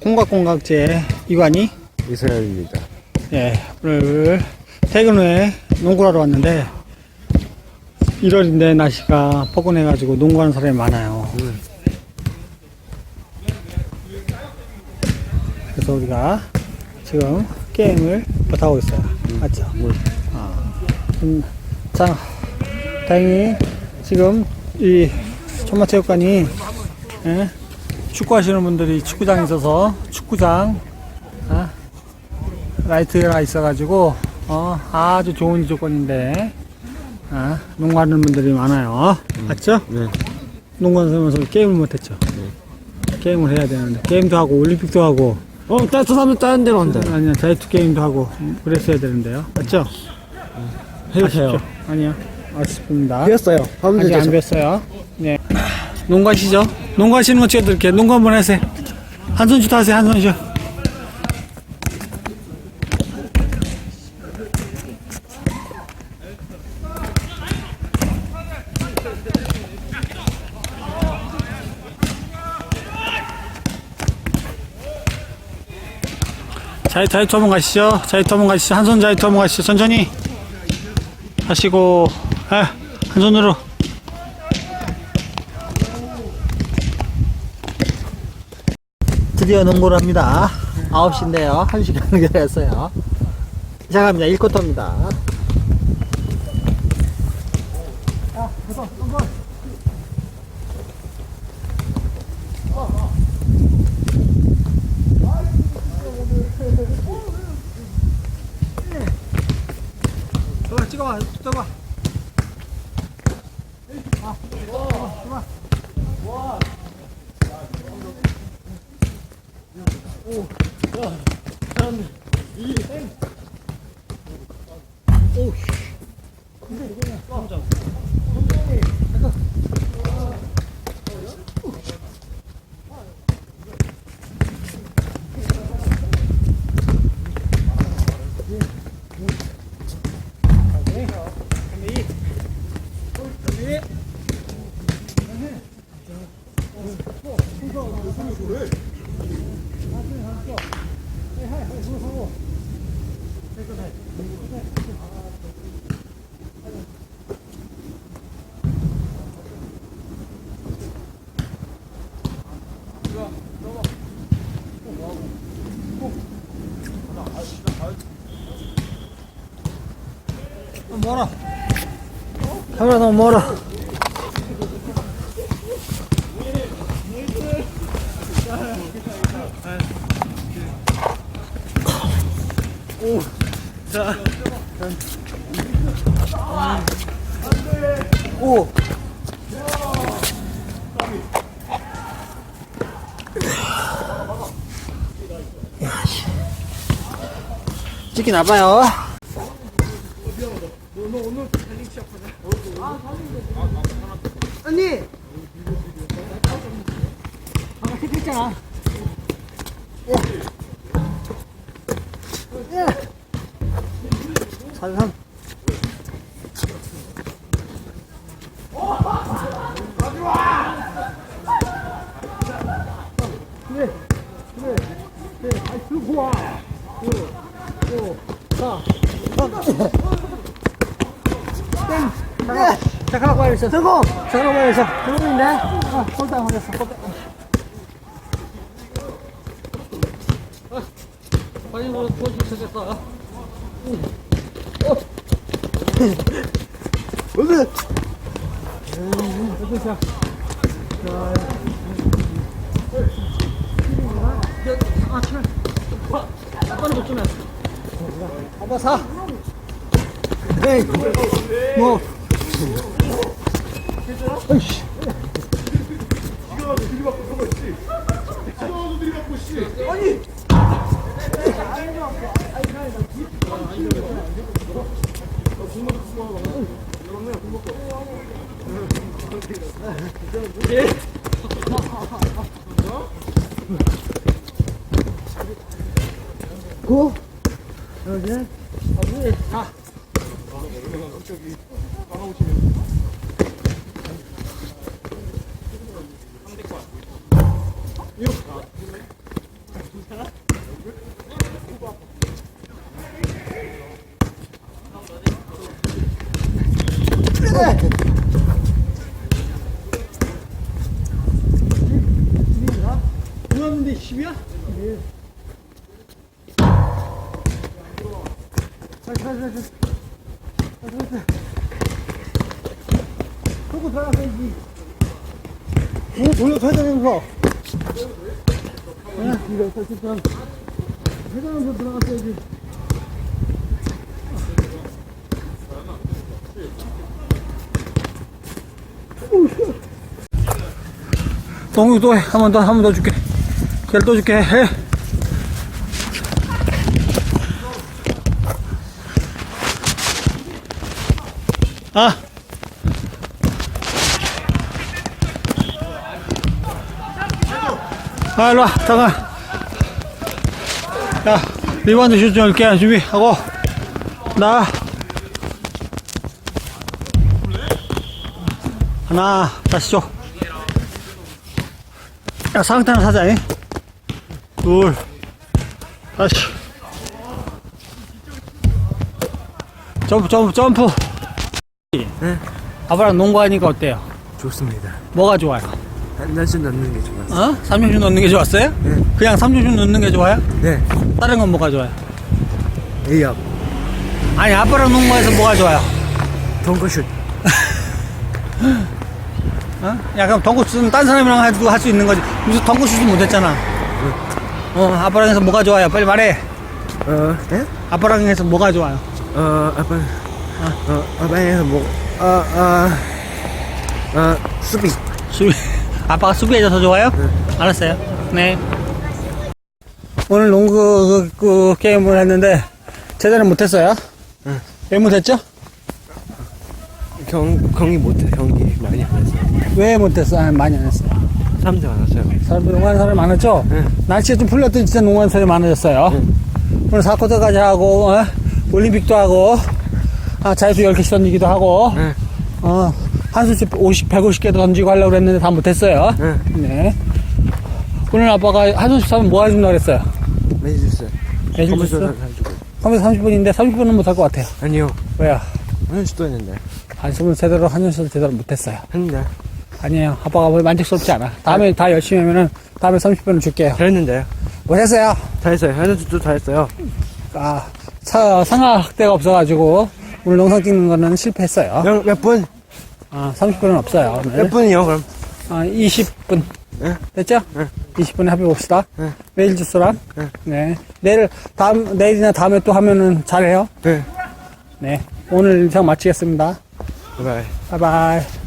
공각공각제 이관이 이서영입니다. 예, 오늘 퇴근 후에 농구를 하러 왔는데 1월인데 날씨가 포근해가지고 농구하는 사람이 많아요. 그래서 우리가 지금 게임을 못하고 있어요. 맞죠? 아, 음, 자, 다행히 지금 이 천마체육관이 예, 축구하시는 분들이 축구장에 있어서 축구장 아, 라이트가 있어가지고 어, 아주 좋은 조건인데 아, 농구하는 분들이 많아요. 맞죠? 네. 농구하면서 게임을 못했죠. 게임을 해야 되는데 게임도 하고 올림픽도 하고 어, 따뜻하면 다른 데로 한다. 아니야 자유투 게임도 하고 그랬어야 되는데요. 맞죠? 해주세요. 아쉽죠? 아니요. 아쉽습니다. 비었어요. 아직 안. 뵀어요. 네. 농구하시죠? 농구하시는 거 찍어드릴게요. 농구 한번 하세요. 한손슛 하세요, 한손 슛. 자이, 자이투 한번 가시죠. 자이투 한번 가시죠. 한 손 자이투 한번 가시죠. 천천히. 하시고, 아, 한 손으로. 드디어 농구를 합니다. 9시인데요. 1시간 기다렸어요. 시작합니다. 1쿼터입니다. 찍어봐, 찍어봐, 찍어봐. 멀어. 카메라 너무 멀어. 오, 자, 오. 찍기 나봐요. 언니. 아까 택했잖아. 예. 예. 살삼. 그래, 그래, 그래. 아이, 들고 와. 오, 오, 자, 자. 땡. 잠깐, 잠깐 빨리 있어. 등공. 잠깐 빨리 있어. 등공인데. 아, 홀당 하겠어. 홀당. 빨리 뭐 도와주시겠어. 오늘. 어떠세요? 아, 참. 아빠는 못 주면. 아빠 사. 에이, 뭐. 어이씨. 고. 여기. 저기 나가보시면 들어왔는데 조금 되면서. 응, 이거 설치점. 회전하면서 들어갔어야지. 동우 또 해. 한번 더, 한 번 더 줄게. 걔를 또 줄게. 해. 아. 아, 일로 와. 잠깐. 야, 리바운드 슛 좀 올게. 준비하고. 나. 하나, 다시 줘. 야, 하나 사자, 잉? 둘, 다시. 점프, 점프, 점프. 네. 아빠랑 농구하니까 어때요? 좋습니다. 뭐가 좋아요? 날씨 넣는 게 좋았어. 어? 3점슛 넣는 게 좋았어요? 네. 그냥 3점슛 넣는 게 좋아요? 네. 다른 건 뭐가 좋아요? 에이업. 아니, 아빠랑 농구해서 뭐가 좋아요? 덩크슛. 어? 야, 그럼 덩크슛은 딴 사람이랑 해도 할 수 있는 거지. 무슨 덩크슛은 못했잖아. 어, 아빠랑 해서 뭐가 좋아요? 빨리 말해. 어, 예? 아빠랑 해서 뭐가 좋아요? 어, 아빠. 어, 아빠에서 뭐, 어, 어, 어, 수비. 수비, 아빠가 수비해줘서 좋아요? 알았어요. 네. 오늘 농구 그, 그 게임을 했는데 제대로 못했어요? 응. 왜 못했죠? 경, 경기 못해. 경기 많이 안 했어. 왜 못했어? 아, 많이 안 했어요. 사람들 많았어요. 사람들 농구하는 사람이 많았죠? 응. 날씨가 좀 풀렸더니 진짜 농구하는 사람이 많아졌어요. 오늘 4쿼터까지 하고, 어? 올림픽도 하고, 아, 자유수 10개씩 던지기도 하고, 응. 어, 한 수씩 50, 150개도 던지고 하려고 그랬는데 다 못했어요. 응. 네. 오늘 아빠가 한 수씩 사면 뭐 해준다 그랬어요? 매주스. 매주 컴퓨터 주스? 사주고. 컴퓨터 30분인데 30분은 못할 것 같아요. 아니요. 왜요? 오늘 수도 했는데. 한숨은 제대로, 한 연습을 제대로 못했어요. 했는데. 아니에요. 아빠가 뭐 만족스럽지 않아. 다음에 다 열심히 하면은 다음에 30분은 줄게요. 잘했는데요. 못했어요. 다 했어요. 하는 수도 다 했어요. 아, 차, 상하대가 없어가지고 오늘 영상 찍는 거는 실패했어요. 몇, 몇 분? 아, 30분은 없어요. 오늘. 몇 분이요, 그럼? 아, 20분. 네. 됐죠? 네. 20분에 합해봅시다. 네. 메일 주소랑. 네. 네. 내일, 다음, 내일이나 다음에 또 하면은 잘해요. 네. 네. 오늘 영상 마치겠습니다. 바이바이. 바이바이.